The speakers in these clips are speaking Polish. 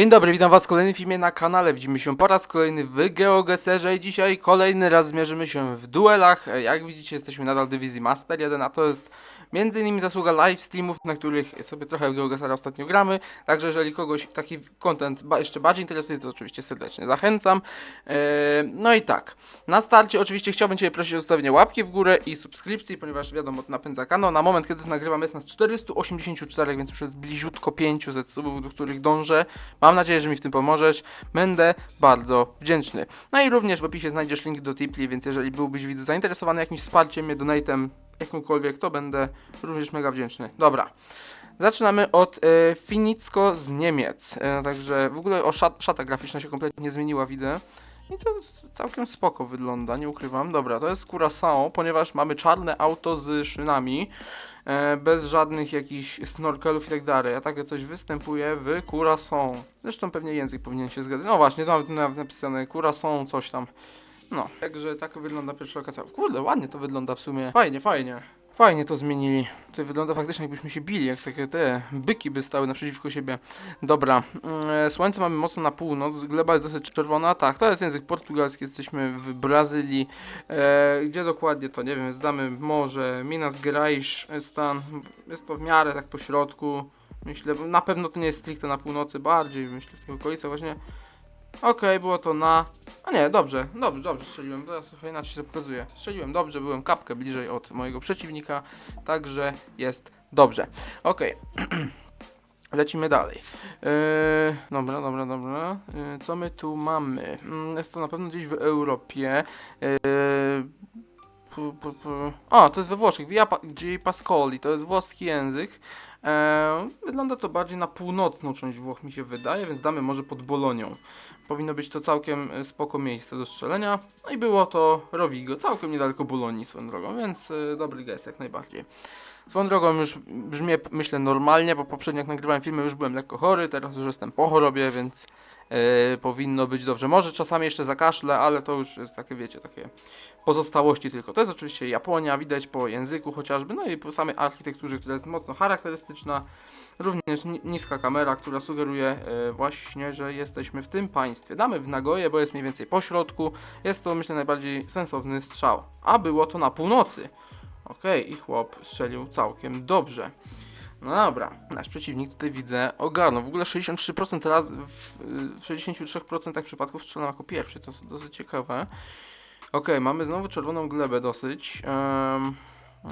Dzień dobry, witam was w kolejnym filmie na kanale. Widzimy się po raz kolejny w GeoGeserze i dzisiaj kolejny raz zmierzymy się w duelach. E, Jak widzicie jesteśmy nadal w dywizji Master 1, a to jest między innymi zasługa live streamów, na których sobie trochę w GeoGesera ostatnio gramy. Także jeżeli kogoś taki content jeszcze bardziej interesuje, to oczywiście serdecznie zachęcam. E, No i tak, na starcie oczywiście chciałbym Cię prosić o zostawienie łapki w górę i subskrypcji, ponieważ wiadomo, to napędza kanał. Na moment, kiedy nagrywam jest nas 484, więc już jest bliziutko 500 subów, do których dążę. Mam nadzieję, że mi w tym pomożesz. Będę bardzo wdzięczny. No i również w opisie znajdziesz link do Tipli, więc jeżeli byłbyś widzu zainteresowany jakimś wsparciem mnie, donatem, jakimkolwiek, to będę również mega wdzięczny. Dobra. Zaczynamy od e, Finicko z Niemiec. E, także w ogóle o szat, szata graficzna się kompletnie nie zmieniła, widzę. I to całkiem spoko wygląda, nie ukrywam. Dobra, to jest Curaçao, ponieważ mamy czarne auto z szynami, e, bez żadnych jakichś snorkelów i tak dalej. A takie coś występuje w Curaçao. Zresztą pewnie język powinien się zgadzać. No właśnie, to nawet nawet napisane Curaçao, coś tam. No, także tak wygląda pierwsza lokacja. Kurde, ładnie to wygląda w sumie. Fajnie, fajnie. Fajnie to zmienili. Tutaj wygląda faktycznie jakbyśmy się bili, jak takie te byki by stały naprzeciwko siebie. Dobra, mm, słońce mamy mocno na północ, gleba jest dosyć czerwona. Tak, to jest język portugalski, jesteśmy w Brazylii. E, gdzie dokładnie to nie wiem, zdamy morze, Minas Gerais stan. Jest to w miarę tak po środku. Myślę, na pewno to nie jest stricte na północy, bardziej myślę w tych okolicach właśnie. Okej, było to na. A nie, dobrze, dobrze, dobrze strzeliłem. Teraz trochę inaczej się to pokazuje. Strzeliłem dobrze, byłem kapkę bliżej od mojego przeciwnika, także jest dobrze. Okej. Lecimy dalej. Yy, dobra, dobra, dobra. Yy, co my tu mamy? Mm, jest to na pewno gdzieś w Europie. Yy, pu, pu, pu. O, to jest we Włoszech. Via G. Pascoli, to jest włoski język. E, wygląda to bardziej na północną część Włoch mi się wydaje, więc damy może pod Bolonią. Powinno być to całkiem e, spoko miejsce do strzelenia. No i było to Rovigo, całkiem niedaleko Bolonii swoją drogą, więc e, dobry gest jak najbardziej. Swoją drogą już brzmię, myślę, normalnie, bo poprzednio jak nagrywałem filmy już byłem lekko chory, teraz już jestem po chorobie, więc e, powinno być dobrze. Może czasami jeszcze zakaszlę, ale to już jest takie, wiecie, takie pozostałości tylko. To jest oczywiście Japonia, widać po języku chociażby, no i po samej architekturze, która jest mocno charakterystyczna. Również ni- niska kamera, która sugeruje e, właśnie, że jesteśmy w tym państwie. Damy w Nagoje, bo jest mniej więcej po środku. Jest to, myślę, najbardziej sensowny strzał. A było to na północy. Okej, i chłop strzelił całkiem dobrze. No dobra, nasz przeciwnik tutaj widzę ogarnął. W ogóle 63% raz, w, w 63% przypadków strzelam jako pierwszy, to jest dosyć ciekawe. Okej, mamy znowu czerwoną glebę dosyć. Em,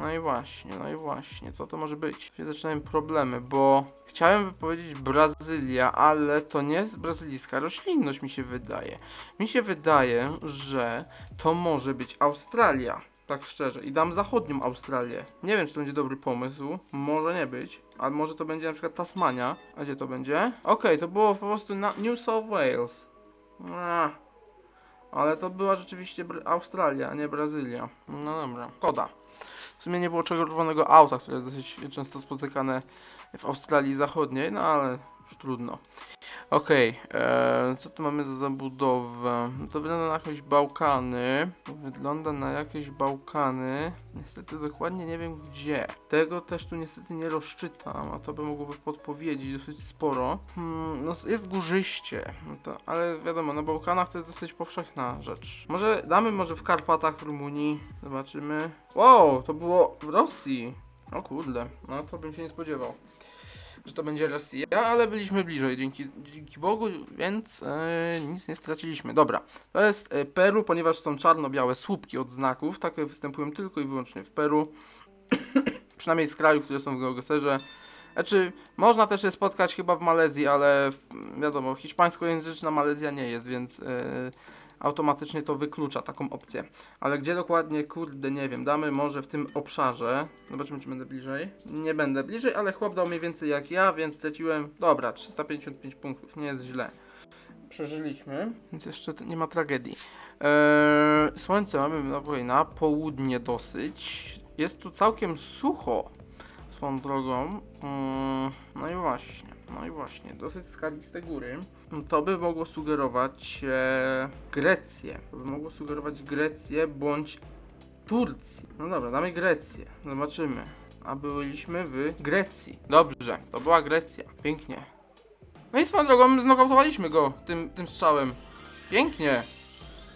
no i właśnie, no i właśnie, co to może być? Tutaj zaczynają problemy, bo chciałem powiedzieć Brazylia, ale to nie jest brazylijska roślinność mi się wydaje. Mi się wydaje, że to może być Australia. Tak szczerze. I dam zachodnią Australię. Nie wiem, czy to będzie dobry pomysł. Może nie być. Ale może to będzie na przykład Tasmania. A gdzie to będzie? Okej, to było po prostu na New South Wales. Ah. Ale to była rzeczywiście Br- Australia, a nie Brazylia. No dobra. Koda. W sumie nie było czerwonego auta, które jest dosyć często spotykane w Australii Zachodniej, no ale już trudno. Okej, e, co tu mamy za zabudowę? To wygląda na jakieś Bałkany. Wygląda na jakieś Bałkany. Niestety dokładnie nie wiem gdzie. Tego też tu niestety nie rozczytam, a to by mogłoby podpowiedzieć dosyć sporo. Hmm, no jest górzyście, no to, ale wiadomo, na Bałkanach to jest dosyć powszechna rzecz. Może damy może w Karpatach w Rumunii, zobaczymy. Wow, to było w Rosji. O kurde, no to bym się nie spodziewał że to będzie Rosja, ale byliśmy bliżej, dzięki, dzięki Bogu, więc e, nic nie straciliśmy. Dobra, to jest e, Peru, ponieważ są czarno-białe słupki od znaków, takie występują tylko i wyłącznie w Peru, przynajmniej z krajów, które są w geogeserze. Znaczy, można też je spotkać chyba w Malezji, ale w, wiadomo, hiszpańskojęzyczna Malezja nie jest, więc e, automatycznie to wyklucza taką opcję. Ale gdzie dokładnie, kurde, nie wiem. Damy może w tym obszarze. Zobaczymy, czy będę bliżej. Nie będę bliżej, ale chłop dał mniej więcej jak ja, więc straciłem. Dobra, 355 punktów, nie jest źle. Przeżyliśmy, więc jeszcze nie ma tragedii. Eee, słońce mamy na południe dosyć. Jest tu całkiem sucho swoją drogą. Mm, no i właśnie, no i właśnie, dosyć skaliste góry. To by mogło sugerować e, Grecję. To by mogło sugerować Grecję bądź Turcji. No dobra, damy Grecję. Zobaczymy. A byliśmy w Grecji. Dobrze, to była Grecja. Pięknie. No i swoją drogą znokautowaliśmy go tym, tym strzałem. Pięknie.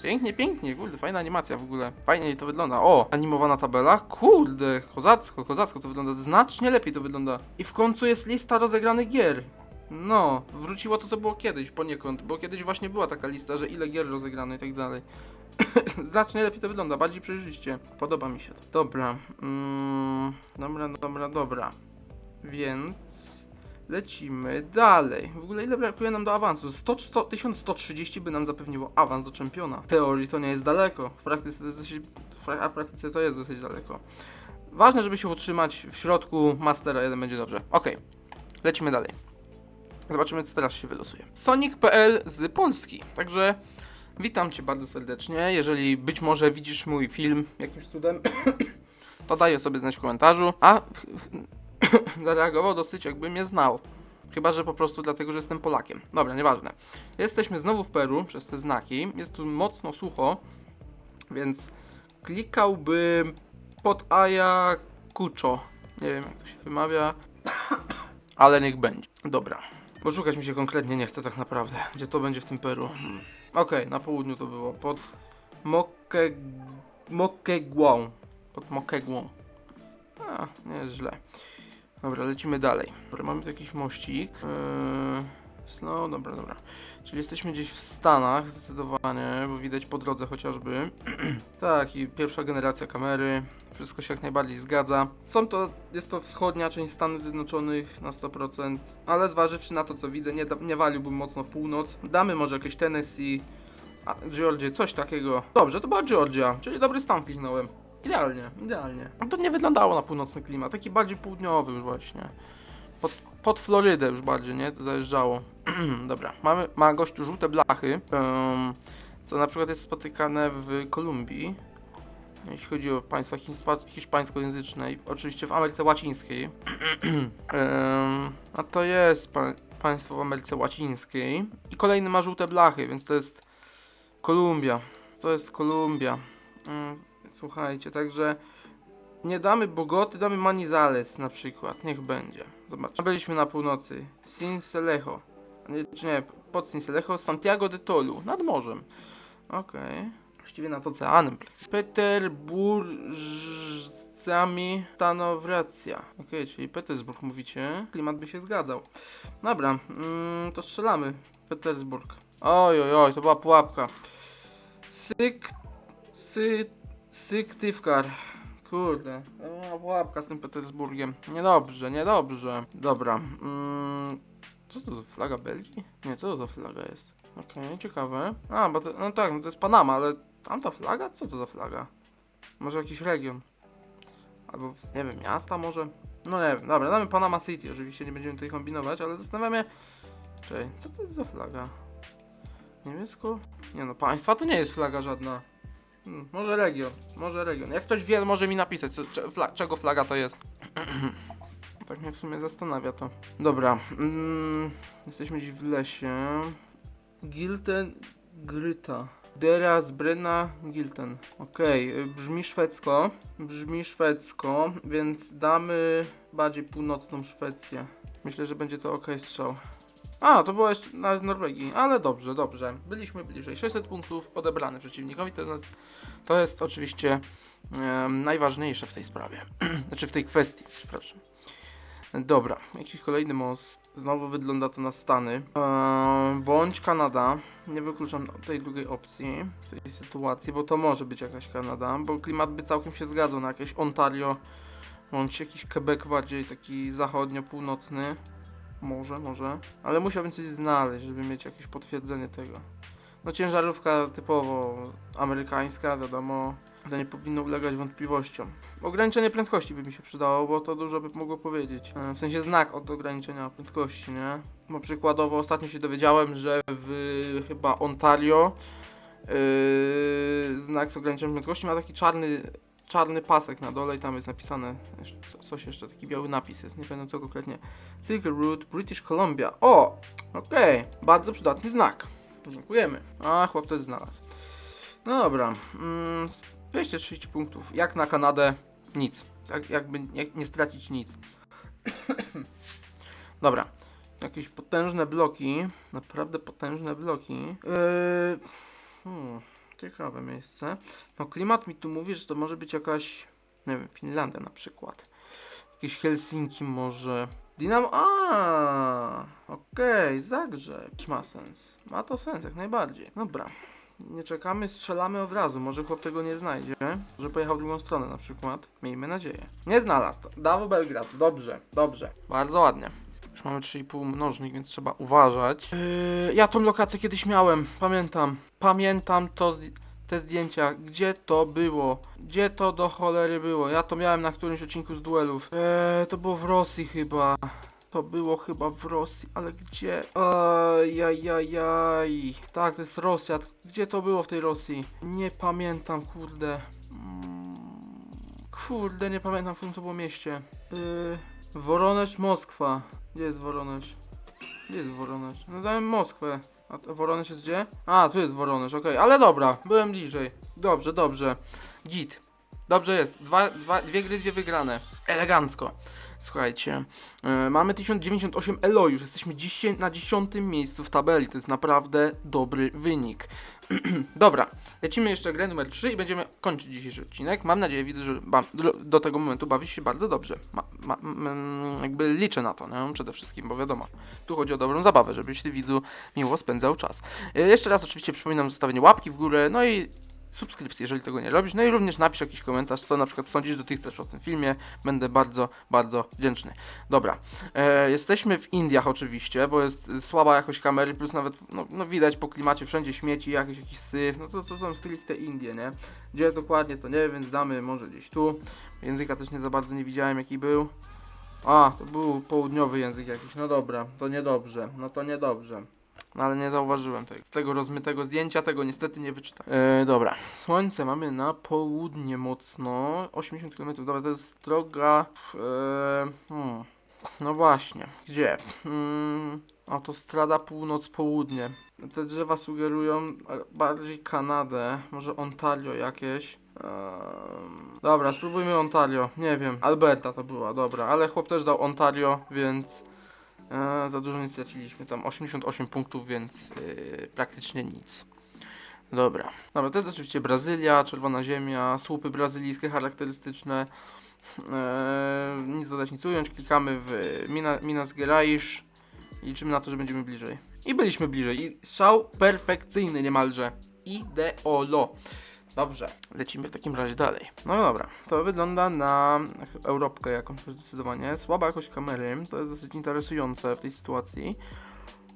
Pięknie, pięknie, kurde, fajna animacja w ogóle. Fajnie to wygląda. O, animowana tabela. Kurde, kozacko, kozacko to wygląda. Znacznie lepiej to wygląda. I w końcu jest lista rozegranych gier. No, wróciło to, co było kiedyś poniekąd, bo kiedyś właśnie była taka lista, że ile gier rozegrano i tak dalej. Znacznie lepiej to wygląda, bardziej przejrzyście. Podoba mi się to. Dobra, mm, dobra, dobra, dobra. Więc lecimy dalej. W ogóle ile brakuje nam do awansu? 100, 100, 1130 by nam zapewniło awans do czempiona. W teorii to nie jest daleko, w praktyce to jest dosyć, a w praktyce to jest dosyć daleko. Ważne, żeby się utrzymać w środku Mastera 1 będzie dobrze. Okej, lecimy dalej. Zobaczymy, co teraz się wylosuje. Sonic.pl z Polski. Także witam Cię bardzo serdecznie. Jeżeli być może widzisz mój film jakimś cudem, to daj sobie znać w komentarzu. A zareagował dosyć jakby mnie znał. Chyba, że po prostu dlatego, że jestem Polakiem. Dobra, nieważne. Jesteśmy znowu w Peru przez te znaki. Jest tu mocno sucho, więc klikałbym pod Ayacucho. Nie wiem, jak to się wymawia, ale niech będzie. Dobra. Bo szukać mi się konkretnie nie chce tak naprawdę. Gdzie to będzie w tym Peru? Hmm. Okej, na południu to było. Pod Moke... Mokeguą. Pod Mokeguą. A, nie jest źle. Dobra, lecimy dalej. Dobra, mamy tu jakiś mościk. Yy, no, dobra, dobra. Czyli jesteśmy gdzieś w Stanach, zdecydowanie, bo widać po drodze chociażby. tak, i pierwsza generacja kamery. Wszystko się jak najbardziej zgadza. Są to, jest to wschodnia część Stanów Zjednoczonych na 100%, ale zważywszy na to, co widzę, nie, da, nie waliłbym mocno w północ. Damy może jakieś Tennessee, a, Georgia, coś takiego. Dobrze, to była Georgia, czyli dobry stan kliknąłem. Idealnie, idealnie. No to nie wyglądało na północny klimat, taki bardziej południowy już właśnie. Pod, pod Florydę już bardziej, nie? To zajeżdżało. Dobra, mamy, ma gościu żółte blachy, em, co na przykład jest spotykane w Kolumbii, jeśli chodzi o państwa hiszpa- hiszpańskojęzyczne i oczywiście w Ameryce Łacińskiej. Em, a to jest pa państwo w Ameryce Łacińskiej. I kolejny ma żółte blachy, więc to jest Kolumbia. To jest Kolumbia. Mm, Słuchajcie, także nie damy Bogoty, damy Manizales na przykład. Niech będzie. Zobacz. Byliśmy na północy. Sincelejo. Czy nie, pod Sincelejo. Santiago de Tolu. Nad morzem. Okej. Właściwie nad oceanem. Peterburgami Stanowracja. Okej, czyli Petersburg mówicie. Klimat by się zgadzał. Dobra, mm, to strzelamy. Petersburg. Oj, oj, oj, to była pułapka. Syk... Sy... Syktywkar. Kurde, pułapka z tym Petersburgiem. Niedobrze, niedobrze. Dobra. Mm, co to za flaga Belgii? Nie, co to za flaga jest? Okej, ciekawe. A, bo to, no tak, to jest Panama, ale tamta flaga? Co to za flaga? Może jakiś region? Albo, nie wiem, miasta może? No nie wiem, dobra, damy Panama City, oczywiście nie będziemy tutaj kombinować, ale zastanawiamy Czekaj, co to jest za flaga? Niemiecko? Nie no, państwa to nie jest flaga żadna. Hmm, może region, może region. Jak ktoś wie, może mi napisać, co, cze, czego flaga to jest. tak mnie w sumie zastanawia to. Dobra, mm, jesteśmy gdzieś w lesie. Gilten Gryta. Deras Brenna Gilten. Okej, y, brzmi szwedzko. Brzmi szwedzko, więc damy bardziej północną Szwecję. Myślę, że będzie to ok strzał. A, to było jeszcze na Norwegii, ale dobrze, dobrze. Byliśmy bliżej. 600 punktów odebrane przeciwnikowi. To, jest- to jest oczywiście em, najważniejsze w tej sprawie. znaczy w tej kwestii, przepraszam. Dobra, jakiś kolejny most. Znowu wygląda to na Stany. Eee, bądź Kanada. Nie wykluczam tej drugiej opcji w tej sytuacji, bo to może być jakaś Kanada, bo klimat by całkiem się zgadzał na jakieś Ontario, bądź jakiś Quebec bardziej taki zachodnio-północny. Może, może. Ale musiałbym coś znaleźć, żeby mieć jakieś potwierdzenie tego. No ciężarówka typowo amerykańska, wiadomo, to nie powinno ulegać wątpliwościom. Ograniczenie prędkości by mi się przydało, bo to dużo by mogło powiedzieć. E, W sensie znak od ograniczenia prędkości, nie? Bo przykładowo ostatnio się dowiedziałem, że w chyba Ontario yy, znak z ograniczeniem prędkości ma taki czarny czarny pasek na dole i tam jest napisane coś jeszcze, taki biały napis jest, nie pamiętam co konkretnie. Silk Route, British Columbia. O! Okej, bardzo przydatny znak. Dziękujemy. A, chłop to znalazł. No dobra, mm, 230 punktów. Jak na Kanadę, nic. Jak, jakby jak nie stracić nic. dobra, jakieś potężne bloki, naprawdę potężne bloki. Yy, hmm, ciekawe miejsce. No klimat mi tu mówi, że to może być jakaś, nie wiem, Finlandia na przykład. Jakieś Helsinki może. Dynamo, a, okej, Zagrzeb. Ma sens. Ma to sens, jak najbardziej. Dobra. Nie czekamy, strzelamy od razu. Może chłop tego nie znajdzie. Że pojechał w drugą stronę na przykład. Miejmy nadzieję. Nie znalazł. Dawo Belgrad. Dobrze, dobrze. Bardzo ładnie. Już mamy 3,5 mnożnik, więc trzeba uważać. Yy, ja tą lokację kiedyś miałem. Pamiętam. Pamiętam to te zdjęcia. Gdzie to było? Gdzie to do cholery było? Ja to miałem na którymś odcinku z duelów. Eee, to było w Rosji chyba. To było chyba w Rosji, ale gdzie? Ajajajaj. Tak, to jest Rosja. Gdzie to było w tej Rosji? Nie pamiętam, kurde. Mm, Kurde, nie pamiętam w którym to było mieście. Yy, Woronecz, Moskwa. Gdzie jest Woronecz? Gdzie jest Woronecz? No dałem Moskwę. A to Woronecz jest gdzie? A, tu jest Woronecz, okej. Ale dobra, byłem bliżej. Dobrze, dobrze. Git. Dobrze jest. Dwa, dwa, dwie gry, dwie wygrane. Elegancko. Słuchajcie, e, mamy 1098 elo już, jesteśmy dzisiaj na 10 miejscu w tabeli, to jest naprawdę dobry wynik. Dobra, lecimy jeszcze grę numer 3 i będziemy kończyć dzisiejszy odcinek. Mam nadzieję, widzę, że do, do tego momentu bawisz się bardzo dobrze. Ma, ma, mm, jakby liczę na to, nie? przede wszystkim, bo wiadomo, tu chodzi o dobrą zabawę, żebyś ty widzu miło spędzał czas. E, jeszcze raz oczywiście przypominam zostawienie łapki w górę, no i subskrypcji, jeżeli tego nie robisz. No i również napisz jakiś komentarz, co na przykład sądzisz dotychczas o tym filmie. Będę bardzo, bardzo wdzięczny. Dobra, e, jesteśmy w Indiach oczywiście, bo jest słaba jakość kamery, plus nawet no, no widać po klimacie wszędzie śmieci, jakiś, jakiś syf, no to, to są stricte Indie, nie? Gdzie dokładnie to nie więc damy może gdzieś tu. Języka też nie za bardzo nie widziałem jaki był. A, to był południowy język jakiś, no dobra, to niedobrze, no to niedobrze. No ale nie zauważyłem tego. Z tego rozmytego zdjęcia tego niestety nie wyczytałem. E, dobra. Słońce mamy na południe mocno. 80 km. Dobra, to jest droga. E, hmm. No właśnie. Gdzie? Hmm. Autostrada północ-południe. Te drzewa sugerują e, bardziej Kanadę. Może Ontario jakieś. Dobra, spróbujmy Ontario. Nie wiem. Alberta to była, dobra. Ale chłop też dał Ontario, więc. E, za dużo nie straciliśmy, tam 88 punktów, więc e, praktycznie nic. Dobra. Dobra, to jest oczywiście Brazylia, czerwona ziemia, słupy brazylijskie charakterystyczne. E, nic dodać, nic ująć. Klikamy w Mina, Minas Gerais i liczymy na to, że będziemy bliżej. I byliśmy bliżej. I strzał perfekcyjny niemalże. Ideolo. Dobrze, lecimy w takim razie dalej. No dobra, to wygląda na Europkę jakąś zdecydowanie. Słaba jakość kamery, to jest dosyć interesujące w tej sytuacji.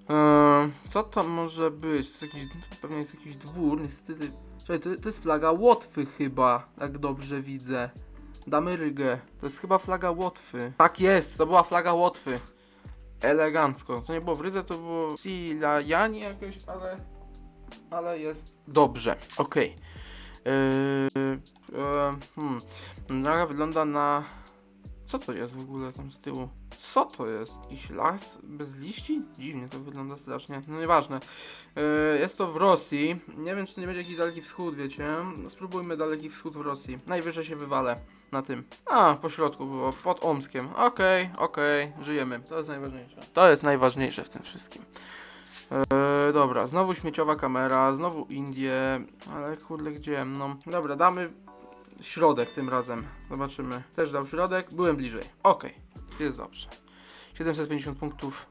Eee, co to może być? To jest jakiś, pewnie jest jakiś dwór, niestety. Czekaj, to, to jest flaga Łotwy chyba, jak dobrze widzę. Damy rygę. To jest chyba flaga Łotwy. Tak jest, to była flaga Łotwy. Elegancko. To nie było w Rydze, to było Silajani jakoś, ale... Ale jest dobrze. Okej. Yy, yy, hmm. Droga wygląda na. Co to jest w ogóle tam z tyłu? Co to jest? Jakiś las bez liści? Dziwnie to wygląda strasznie. No nieważne. Yy, jest to w Rosji. Nie wiem, czy to nie będzie jakiś daleki wschód, wiecie. No, Spróbujmy daleki wschód w Rosji. Najwyżej się wywalę na tym. A, po środku było, pod Omskiem. Okej, okej, żyjemy. To jest najważniejsze. To jest najważniejsze w tym wszystkim. Eee, dobra, znowu śmieciowa kamera, znowu Indie, ale kurde gdzie? No, dobra, damy środek tym razem. Zobaczymy. Też dał środek, byłem bliżej. Okej, jest dobrze. 750 punktów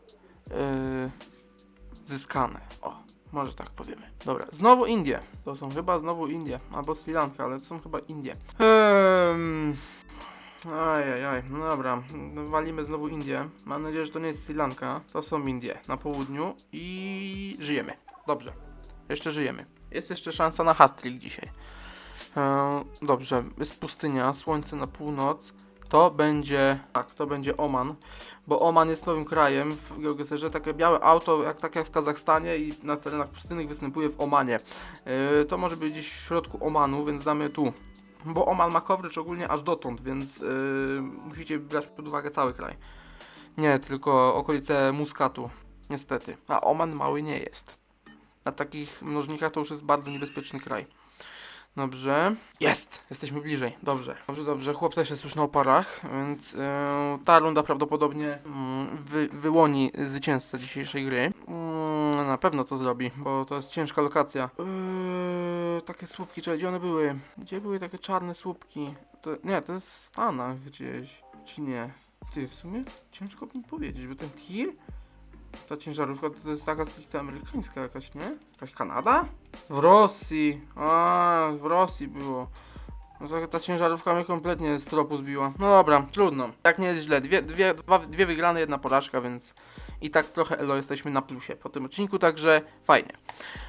eee, zyskane. O, może tak powiemy. Dobra, znowu Indie. To są chyba znowu Indie, albo Sri Lanka, ale to są chyba Indie. Ehm, Ajajaj, no dobra, walimy znowu Indię. Mam nadzieję, że to nie jest Sri Lanka. To są Indie na południu i żyjemy. Dobrze, jeszcze żyjemy. Jest jeszcze szansa na hat-trick dzisiaj. Eee, dobrze, jest pustynia, słońce na północ. To będzie, tak, to będzie Oman, bo Oman jest nowym krajem w GeoGeserze. Takie białe auto, jak tak jak w Kazachstanie i na terenach pustynnych występuje w Omanie. Eee, to może być gdzieś w środku Omanu, więc damy tu bo Oman ma coverage ogólnie aż dotąd, więc yy, musicie brać pod uwagę cały kraj. Nie, tylko okolice Muskatu, niestety. A Oman mały nie jest. Na takich mnożnikach to już jest bardzo niebezpieczny kraj. Dobrze. Jest! Jesteśmy bliżej. Dobrze. Dobrze, dobrze. Chłop też jest już na oparach, więc e, ta runda prawdopodobnie mm, wy, wyłoni zwycięzcę dzisiejszej gry. Mm, na pewno to zrobi, bo to jest ciężka lokacja. Eee, takie słupki, czekaj, gdzie one były? Gdzie były takie czarne słupki? To, nie, to jest w Stanach gdzieś. Czy nie? Ty, w sumie ciężko mi powiedzieć, bo ten tir, ta ciężarówka to jest taka stricte amerykańska jakaś, nie? Jakaś Kanada? W Rosji. A, w Rosji było. No ta, ciężarówka mnie kompletnie z tropu zbiła. No dobra, trudno. Tak nie jest źle. Dwie, dwie, dwa, dwie wygrane, jedna porażka, więc i tak trochę elo jesteśmy na plusie po tym odcinku, także fajnie.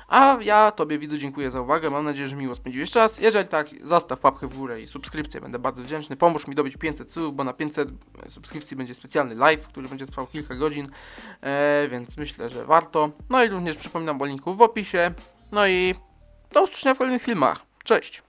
A ja Tobie widzu dziękuję za uwagę. Mam nadzieję, że miło spędziłeś czas. Jeżeli tak, zostaw łapkę w górę i subskrypcję. Będę bardzo wdzięczny. Pomóż mi dobić 500 subów, bo na 500 subskrypcji będzie specjalny live, który będzie trwał kilka godzin, e, więc myślę, że warto. No i również przypominam o linku w opisie. No i do usłyszenia w kolejnych filmach. Cześć!